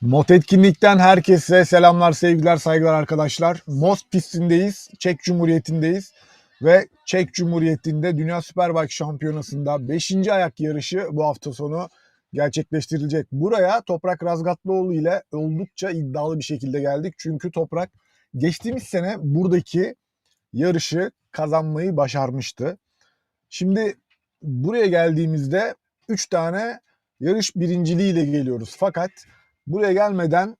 Mot etkinlikten herkese selamlar, sevgiler, saygılar arkadaşlar. Most pistindeyiz, Çek Cumhuriyeti'ndeyiz ve Çek Cumhuriyeti'nde Dünya Superbike Şampiyonası'nda 5. ayak yarışı bu hafta sonu gerçekleştirilecek. Buraya Toprak Razgatlıoğlu ile oldukça iddialı bir şekilde geldik. Çünkü Toprak geçtiğimiz sene buradaki yarışı kazanmayı başarmıştı. Şimdi buraya geldiğimizde 3 tane yarış birinciliğiyle geliyoruz. Fakat buraya gelmeden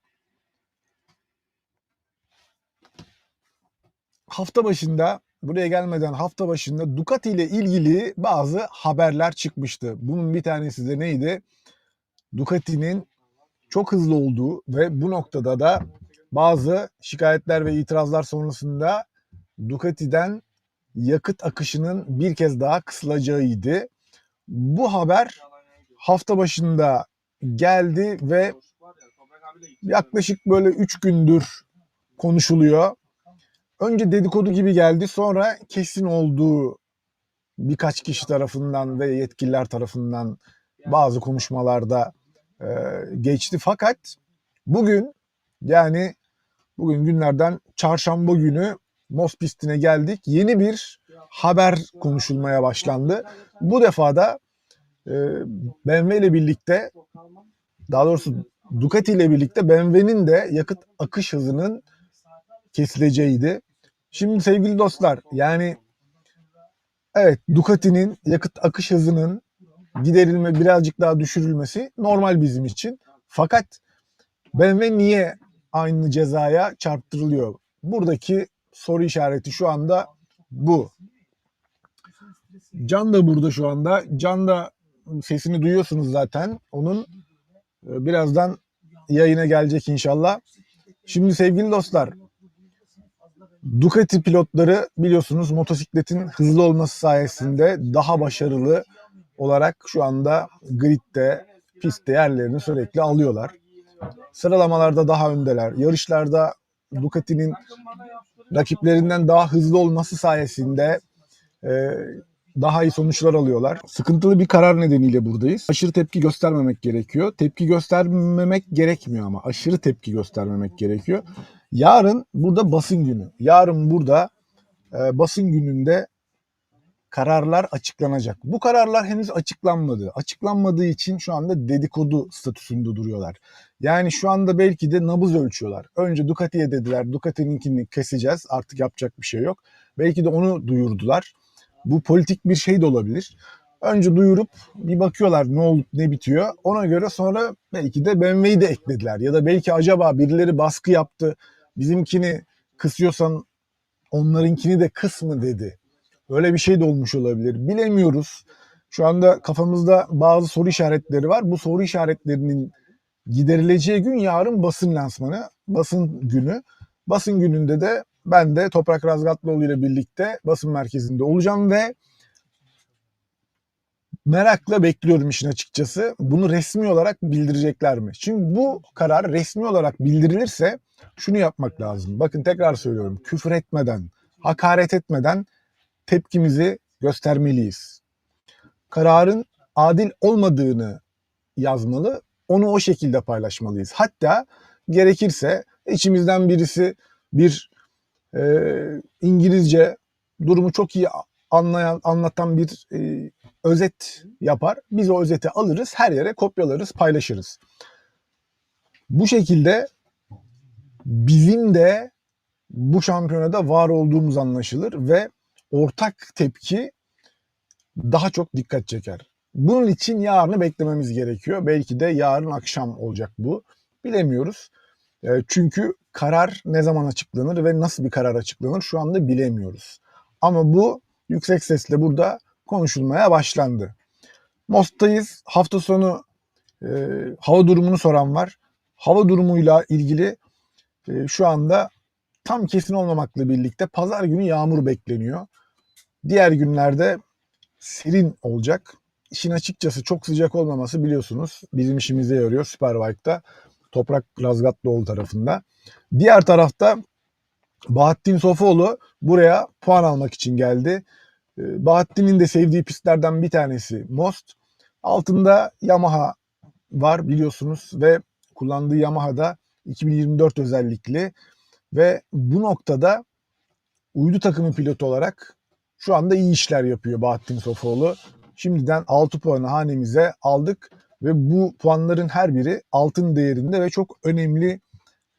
hafta başında buraya gelmeden hafta başında Ducati ile ilgili bazı haberler çıkmıştı. Bunun bir tanesi de neydi? Ducati'nin çok hızlı olduğu ve bu noktada da bazı şikayetler ve itirazlar sonrasında Ducati'den yakıt akışının bir kez daha kısılacağıydı. Bu haber hafta başında geldi ve yaklaşık böyle 3 gündür konuşuluyor. Önce dedikodu gibi geldi sonra kesin olduğu birkaç kişi tarafından ve yetkililer tarafından bazı konuşmalarda e, geçti. Fakat bugün yani bugün günlerden çarşamba günü Mos pistine geldik. Yeni bir haber konuşulmaya başlandı. Bu defa da e, BMW ile birlikte daha doğrusu Ducati ile birlikte BMW'nin de yakıt akış hızının kesileceğiydi. Şimdi sevgili dostlar yani evet Ducati'nin yakıt akış hızının giderilme birazcık daha düşürülmesi normal bizim için. Fakat BMW niye aynı cezaya çarptırılıyor? Buradaki soru işareti şu anda bu. Can da burada şu anda. Can da sesini duyuyorsunuz zaten. Onun birazdan yayına gelecek inşallah. Şimdi sevgili dostlar Ducati pilotları biliyorsunuz motosikletin hızlı olması sayesinde daha başarılı olarak şu anda gridde, pistte yerlerini sürekli alıyorlar. Sıralamalarda daha öndeler. Yarışlarda Ducati'nin rakiplerinden daha hızlı olması sayesinde e, daha iyi sonuçlar alıyorlar. Sıkıntılı bir karar nedeniyle buradayız. Aşırı tepki göstermemek gerekiyor. Tepki göstermemek gerekmiyor ama aşırı tepki göstermemek gerekiyor. Yarın burada basın günü. Yarın burada e, basın gününde kararlar açıklanacak. Bu kararlar henüz açıklanmadı. Açıklanmadığı için şu anda dedikodu statüsünde duruyorlar. Yani şu anda belki de nabız ölçüyorlar. Önce Ducati'ye dediler Ducati'ninkini keseceğiz artık yapacak bir şey yok. Belki de onu duyurdular. Bu politik bir şey de olabilir. Önce duyurup bir bakıyorlar ne olup ne bitiyor. Ona göre sonra belki de BMW'yi de eklediler. Ya da belki acaba birileri baskı yaptı. Bizimkini kısıyorsan onlarınkini de kıs mı dedi. Öyle bir şey de olmuş olabilir. Bilemiyoruz. Şu anda kafamızda bazı soru işaretleri var. Bu soru işaretlerinin giderileceği gün yarın basın lansmanı, basın günü. Basın gününde de ben de Toprak Razgatlıoğlu ile birlikte basın merkezinde olacağım ve merakla bekliyorum işin açıkçası. Bunu resmi olarak bildirecekler mi? Çünkü bu karar resmi olarak bildirilirse şunu yapmak lazım. Bakın tekrar söylüyorum. Küfür etmeden, hakaret etmeden tepkimizi göstermeliyiz. Kararın adil olmadığını yazmalı, onu o şekilde paylaşmalıyız. Hatta gerekirse içimizden birisi bir e, İngilizce durumu çok iyi anlayan, anlatan bir e, özet yapar. Biz o özeti alırız, her yere kopyalarız, paylaşırız. Bu şekilde bizim de bu şampiyonada var olduğumuz anlaşılır ve ortak tepki daha çok dikkat çeker. Bunun için yarını beklememiz gerekiyor. Belki de yarın akşam olacak bu. Bilemiyoruz. E, çünkü karar ne zaman açıklanır ve nasıl bir karar açıklanır şu anda bilemiyoruz. Ama bu yüksek sesle burada konuşulmaya başlandı. Most'tayız. Hafta sonu e, hava durumunu soran var. Hava durumuyla ilgili e, şu anda tam kesin olmamakla birlikte pazar günü yağmur bekleniyor. Diğer günlerde serin olacak. İşin açıkçası çok sıcak olmaması biliyorsunuz bizim işimize yarıyor Superbike'da. Toprak Razgatlıoğlu tarafında. Diğer tarafta Bahattin Sofoğlu buraya puan almak için geldi. Ee, Bahattin'in de sevdiği pistlerden bir tanesi Most. Altında Yamaha var biliyorsunuz ve Kullandığı Yamaha'da 2024 özellikli ve bu noktada uydu takımı pilotu olarak şu anda iyi işler yapıyor Bahattin Sofoğlu. Şimdiden 6 puanı hanemize aldık ve bu puanların her biri altın değerinde ve çok önemli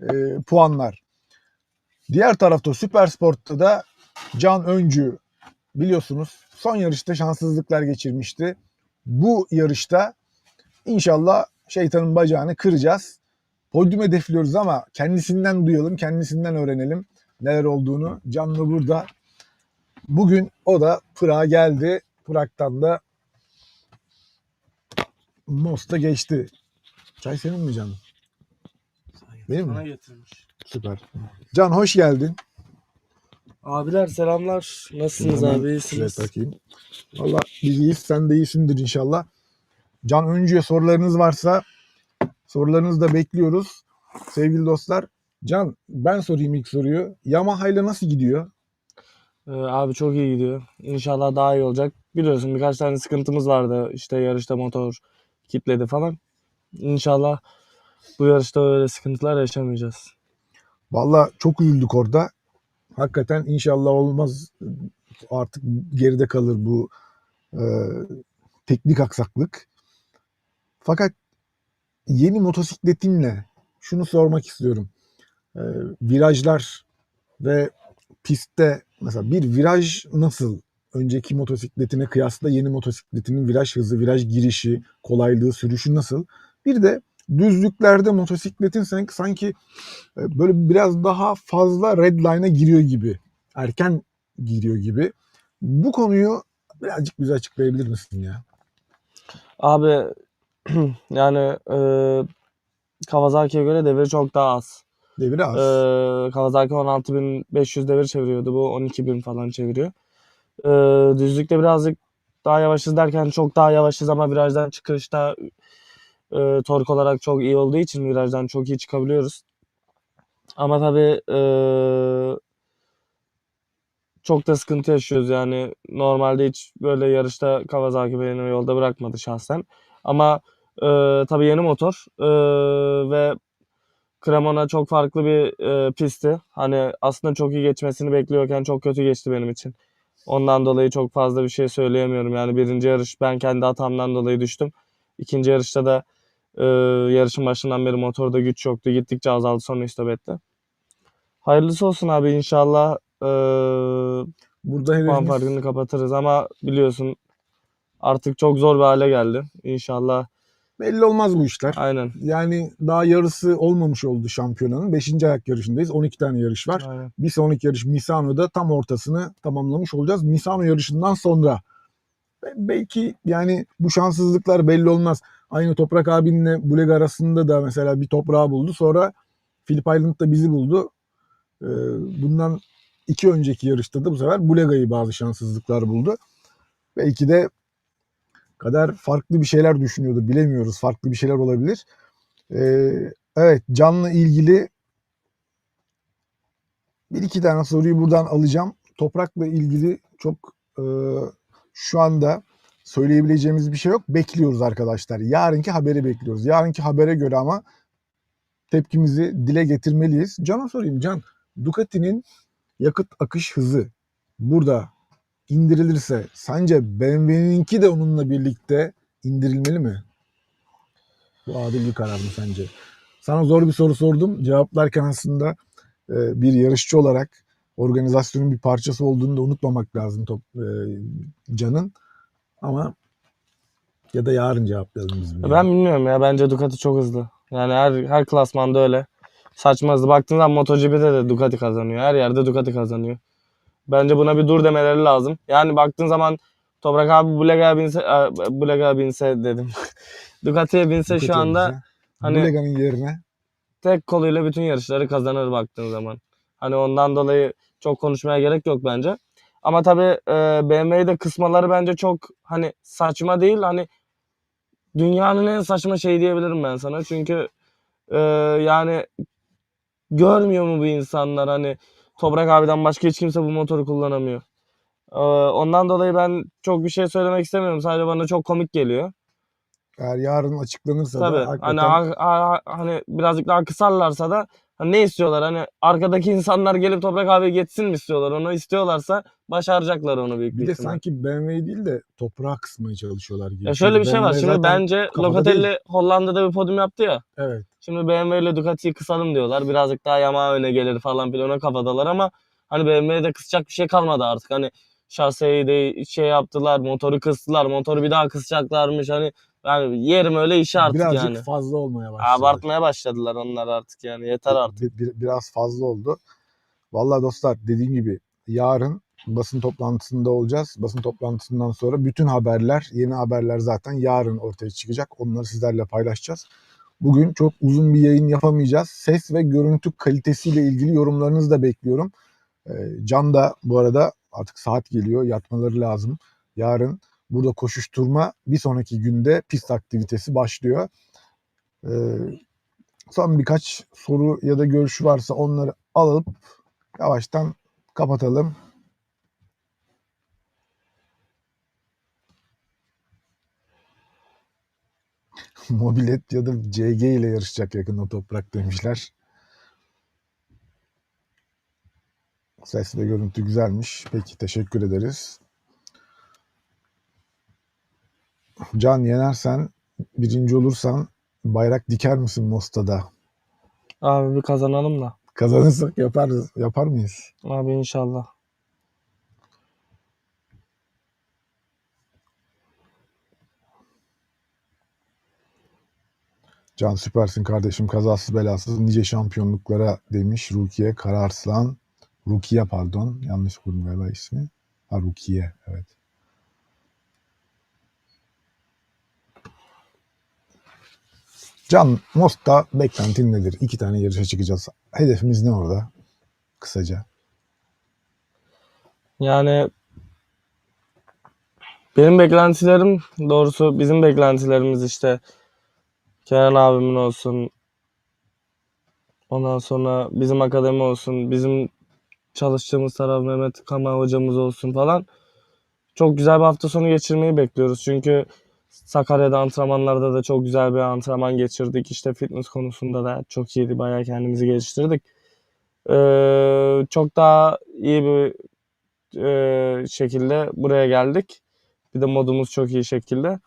e, puanlar. Diğer tarafta Süpersport'ta da Can Öncü biliyorsunuz son yarışta şanssızlıklar geçirmişti. Bu yarışta inşallah şeytanın bacağını kıracağız. Podyum hedefliyoruz ama kendisinden duyalım, kendisinden öğrenelim neler olduğunu. Canlı burada. Bugün o da Pırağa geldi. Pırak'tan da Mos'ta geçti. Çay senin mi canım? Benim Sana mi? getirmiş. Süper. Can hoş geldin. Abiler selamlar. Nasılsınız Hemen abi? İyisiniz? şuraya takayım. Valla biz iyiyiz. Sen de iyisindir inşallah. Can Öncü'ye sorularınız varsa sorularınızı da bekliyoruz. Sevgili dostlar. Can ben sorayım ilk soruyu. Yamaha ile nasıl gidiyor? Ee, abi çok iyi gidiyor. İnşallah daha iyi olacak. Biliyorsun birkaç tane sıkıntımız vardı. İşte yarışta motor kitledi falan. İnşallah bu yarışta öyle sıkıntılar yaşamayacağız. Valla çok üzüldük orada. Hakikaten inşallah olmaz. Artık geride kalır bu e, teknik aksaklık. Fakat yeni motosikletinle şunu sormak istiyorum. E, virajlar ve pistte mesela bir viraj nasıl? Önceki motosikletine kıyasla yeni motosikletinin viraj hızı, viraj girişi, kolaylığı, sürüşü nasıl? Bir de düzlüklerde motosikletin sanki, sanki e, böyle biraz daha fazla red line'a giriyor gibi. Erken giriyor gibi. Bu konuyu birazcık bize açıklayabilir misin ya? Abi yani e, Kawasaki'ye göre devir çok daha az. Devri az. Ee, Kawasaki 16.500 devir çeviriyordu. Bu 12.000 falan çeviriyor. Ee, düzlükte birazcık daha yavaşız derken çok daha yavaşız ama virajdan çıkışta e, tork olarak çok iyi olduğu için virajdan çok iyi çıkabiliyoruz. Ama tabii e, çok da sıkıntı yaşıyoruz yani. Normalde hiç böyle yarışta Kawasaki beni yolda bırakmadı şahsen. Ama e, tabii yeni motor e, ve Cremona çok farklı bir e, pistti. Hani aslında çok iyi geçmesini bekliyorken çok kötü geçti benim için. Ondan dolayı çok fazla bir şey söyleyemiyorum. Yani birinci yarış ben kendi hatamdan dolayı düştüm. İkinci yarışta da e, yarışın başından beri motorda güç yoktu. Gittikçe azaldı sonra istobette. Hayırlısı olsun abi inşallah e, Burada puan farkını kapatırız ama biliyorsun artık çok zor bir hale geldi. İnşallah belli olmaz bu işler. aynen. Yani daha yarısı olmamış oldu şampiyonanın. 5. ayak yarışındayız. 12 tane yarış var. aynen. Bir sonraki yarış Misano'da tam ortasını tamamlamış olacağız. Misano yarışından sonra. Belki yani bu şanssızlıklar belli olmaz. Aynı Toprak abinle Buleg arasında da mesela bir toprağı buldu. Sonra Phillip Island'da bizi buldu. Ee, Bundan iki önceki yarışta da bu sefer Bulega'yı bazı şanssızlıklar buldu. Belki de kadar farklı bir şeyler düşünüyordu. Bilemiyoruz. Farklı bir şeyler olabilir. Ee, evet canlı ilgili bir iki tane soruyu buradan alacağım. Toprakla ilgili çok e, şu anda söyleyebileceğimiz bir şey yok. Bekliyoruz arkadaşlar. Yarınki haberi bekliyoruz. Yarınki habere göre ama tepkimizi dile getirmeliyiz. Can'a sorayım Can. Ducati'nin yakıt akış hızı burada indirilirse sence BMW'ninki de onunla birlikte indirilmeli mi? Bu adil bir karar mı sence? Sana zor bir soru sordum. Cevaplarken aslında e, bir yarışçı olarak organizasyonun bir parçası olduğunu da unutmamak lazım top, e, Can'ın. Ama ya da yarın cevaplayalım biz. Ben bilmiyorum ya. Bence Ducati çok hızlı. Yani her her klasmanda öyle. Saçma hızlı. Baktığın zaman MotoGP'de de Ducati kazanıyor. Her yerde Ducati kazanıyor. Bence buna bir dur demeleri lazım. Yani baktığın zaman Toprak abi Bulega'ya binse, Bulega'ya binse dedim. Ducati'ye binse Ducati şu anda bize. hani Bulega'nın yerine tek koluyla bütün yarışları kazanır baktığın zaman. Hani ondan dolayı çok konuşmaya gerek yok bence. Ama tabii e, BMW'yi de kısmaları bence çok hani saçma değil. Hani dünyanın en saçma şeyi diyebilirim ben sana. Çünkü e, yani görmüyor mu bu insanlar hani Toprak abiden başka hiç kimse bu motoru kullanamıyor. E, ondan dolayı ben çok bir şey söylemek istemiyorum. Sadece bana çok komik geliyor. Eğer yarın açıklanırsa Tabii. da hakikaten Hani ha- ha- hani birazcık daha kısarlarsa da hani ne istiyorlar? Hani arkadaki insanlar gelip Toprak abi geçsin mi istiyorlar? Onu istiyorlarsa başaracaklar onu büyük bir bir de ihtimal. sanki BMW değil de toprağa kısmaya çalışıyorlar gibi. Ya şöyle bir Çünkü şey var. BMW Şimdi zaten- bence kafada Locatelli Hollanda'da bir podyum yaptı ya. evet. Şimdi BMW ile Ducati'yi kısalım diyorlar. Birazcık daha Yamaha öne gelir falan filan o kafadalar ama hani BMW'de kısacak bir şey kalmadı artık. Hani şaseyi de şey yaptılar, motoru kıstılar, motoru bir daha kısacaklarmış. Hani yani yerim öyle işi artık Birazcık yani. fazla olmaya başladı. Abartmaya başladılar onlar artık yani. Yeter artık. Bir- bir- biraz fazla oldu. Vallahi dostlar dediğim gibi yarın basın toplantısında olacağız. Basın toplantısından sonra bütün haberler, yeni haberler zaten yarın ortaya çıkacak. Onları sizlerle paylaşacağız. Bugün çok uzun bir yayın yapamayacağız. Ses ve görüntü kalitesiyle ilgili yorumlarınızı da bekliyorum. Ee, Can da bu arada artık saat geliyor. Yatmaları lazım. Yarın burada koşuşturma bir sonraki günde pist aktivitesi başlıyor. Ee, son birkaç soru ya da görüş varsa onları alıp yavaştan kapatalım. Mobilet ya da CG ile yarışacak yakında toprak demişler. Ses ve görüntü güzelmiş. Peki teşekkür ederiz. Can yenersen, birinci olursan bayrak diker misin Mosta'da? Abi bir kazanalım da. Kazanırsak yaparız. Yapar mıyız? Abi inşallah. Can süpersin kardeşim kazasız belasız nice şampiyonluklara demiş Rukiye Kararslan. Rukiye pardon yanlış okudum galiba ismi. Ha Rukiye evet. Can Most'ta beklentin nedir? İki tane yarışa çıkacağız. Hedefimiz ne orada? Kısaca. Yani benim beklentilerim doğrusu bizim beklentilerimiz işte Kenan abimin olsun. Ondan sonra bizim akademi olsun. Bizim çalıştığımız taraf Mehmet Kama hocamız olsun falan. Çok güzel bir hafta sonu geçirmeyi bekliyoruz. Çünkü Sakarya'da antrenmanlarda da çok güzel bir antrenman geçirdik. İşte fitness konusunda da çok iyiydi. Bayağı kendimizi geliştirdik. Ee, çok daha iyi bir e, şekilde buraya geldik. Bir de modumuz çok iyi şekilde.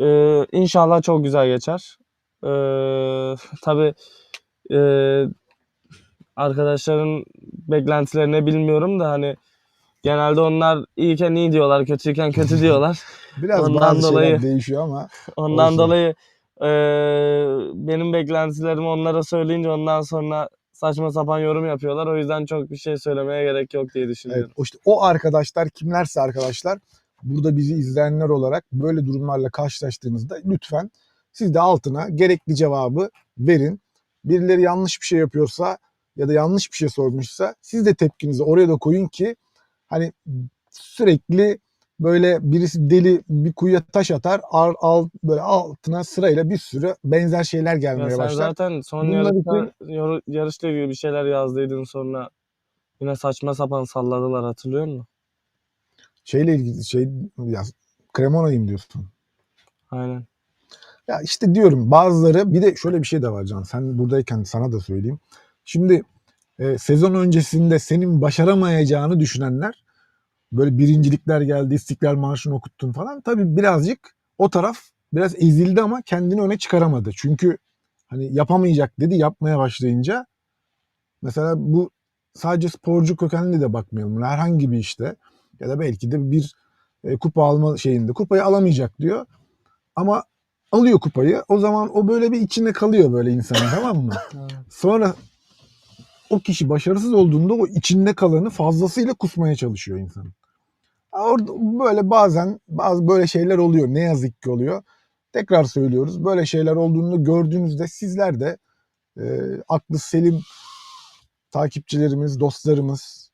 Ee, inşallah çok güzel geçer. Ee, tabii e, arkadaşların beklentilerini bilmiyorum da hani genelde onlar iyiyken iyi diyorlar, kötüyken kötü diyorlar. Biraz Ondan bazı şeyler dolayı- değişiyor ama Ondan Olsun. dolayı e, benim beklentilerimi onlara söyleyince ondan sonra saçma sapan yorum yapıyorlar. O yüzden çok bir şey söylemeye gerek yok diye Evet, düşünüyorum. o işte o arkadaşlar kimlerse arkadaşlar burada bizi izleyenler olarak böyle durumlarla karşılaştığınızda lütfen siz de altına gerekli cevabı verin. Birileri yanlış bir şey yapıyorsa ya da yanlış bir şey sormuşsa siz de tepkinizi oraya da koyun ki hani sürekli böyle birisi deli bir kuyuya taş atar al, al- böyle altına sırayla bir sürü benzer şeyler Ya gelmeye sen başlar. zaten son yarışta, yoru- yarışla ilgili bir şeyler yazdıydın sonra yine saçma sapan salladılar hatırlıyor musun? Şeyle ilgili şey ya Cremona'yım diyorsun. Aynen. Ya işte diyorum bazıları bir de şöyle bir şey de var Can. Sen buradayken sana da söyleyeyim. Şimdi e, sezon öncesinde senin başaramayacağını düşünenler böyle birincilikler geldi, İstiklal Marşı'nı okuttun falan. Tabii birazcık o taraf biraz ezildi ama kendini öne çıkaramadı. Çünkü hani yapamayacak dedi yapmaya başlayınca mesela bu sadece sporcu kökenli de bakmayalım. Herhangi bir işte ya da belki de bir e, kupa alma şeyinde kupayı alamayacak diyor. Ama alıyor kupayı. O zaman o böyle bir içinde kalıyor böyle insanın tamam mı? Sonra o kişi başarısız olduğunda o içinde kalanı fazlasıyla kusmaya çalışıyor insan. Orada böyle bazen bazı böyle şeyler oluyor. Ne yazık ki oluyor. Tekrar söylüyoruz. Böyle şeyler olduğunu gördüğünüzde sizler de e, aklı selim takipçilerimiz, dostlarımız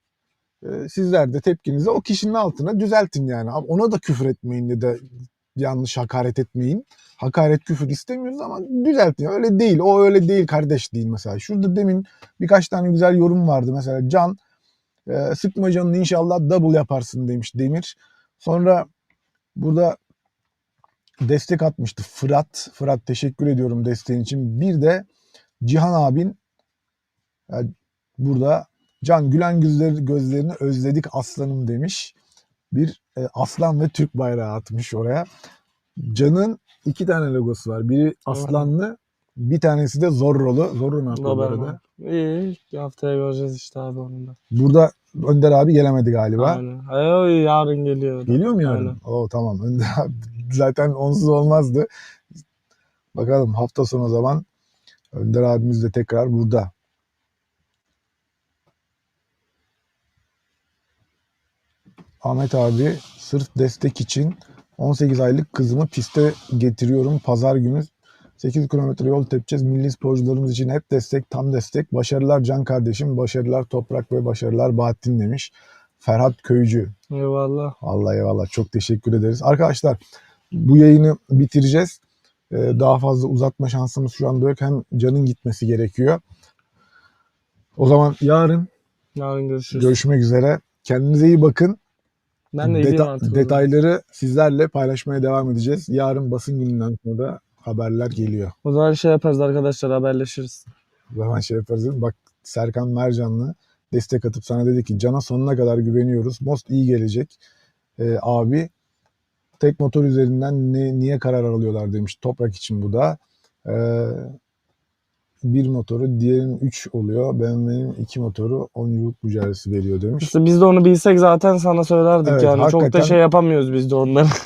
e, sizler de tepkinizi o kişinin altına düzeltin yani. Ona da küfür etmeyin da yanlış hakaret etmeyin. Hakaret küfür istemiyoruz ama düzeltin. Öyle değil. O öyle değil kardeş değil mesela. Şurada demin birkaç tane güzel yorum vardı. Mesela Can e, sıkma canını inşallah double yaparsın demiş Demir. Sonra burada destek atmıştı Fırat. Fırat teşekkür ediyorum desteğin için. Bir de Cihan abin yani burada Can Gülen gözleri, gözlerini özledik aslanım demiş. Bir e, aslan ve Türk bayrağı atmış oraya. Can'ın iki tane logosu var. Biri aslanlı, bir tanesi de Zorro'lu. Zorro ne yapıyor bu arada? İyi. Haftaya göreceğiz işte abi onu da. Burada Önder abi gelemedi galiba. Aynen. Ay, yarın geliyor. Geliyor mu yarın? Aynen. Oo tamam. Önder abi zaten onsuz olmazdı. Bakalım hafta sonu o zaman Önder abimiz de tekrar burada. Ahmet abi sırf destek için 18 aylık kızımı piste getiriyorum pazar günü. 8 kilometre yol tepeceğiz. Milli sporcularımız için hep destek, tam destek. Başarılar Can kardeşim, başarılar Toprak ve başarılar Bahattin demiş. Ferhat Köycü. Eyvallah. Allah eyvallah. Çok teşekkür ederiz. Arkadaşlar bu yayını bitireceğiz. Ee, daha fazla uzatma şansımız şu anda yok. Hem Can'ın gitmesi gerekiyor. O zaman yarın Yarın görüşürüz. görüşmek üzere. Kendinize iyi bakın. Ben de Deta- detayları sizlerle paylaşmaya devam edeceğiz. Yarın basın gününden sonra haberler geliyor. O zaman şey yaparız arkadaşlar haberleşiriz. O zaman şey yaparız. Bak Serkan Mercanlı destek atıp sana dedi ki Can'a sonuna kadar güveniyoruz. Most iyi gelecek. Ee, abi tek motor üzerinden ne, niye karar alıyorlar demiş. Toprak için bu da. Ee, bir motoru diğerinin 3 oluyor. BMW'nin iki motoru 10 yıllık mücadelesi veriyor demiş. İşte biz de onu bilsek zaten sana söylerdik Evet, yani. Çok da şey yapamıyoruz biz de onları.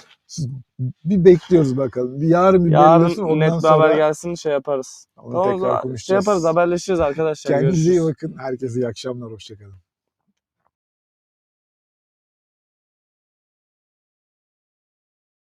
Bir bekliyoruz bakalım. Bir yarın bir Yarın ondan net sonra haber gelsin şey yaparız. onu Tamam tekrar şey konuşacağız. yaparız haberleşiriz arkadaşlar. Kendinize iyi bakın. Herkese iyi akşamlar. Hoşçakalın.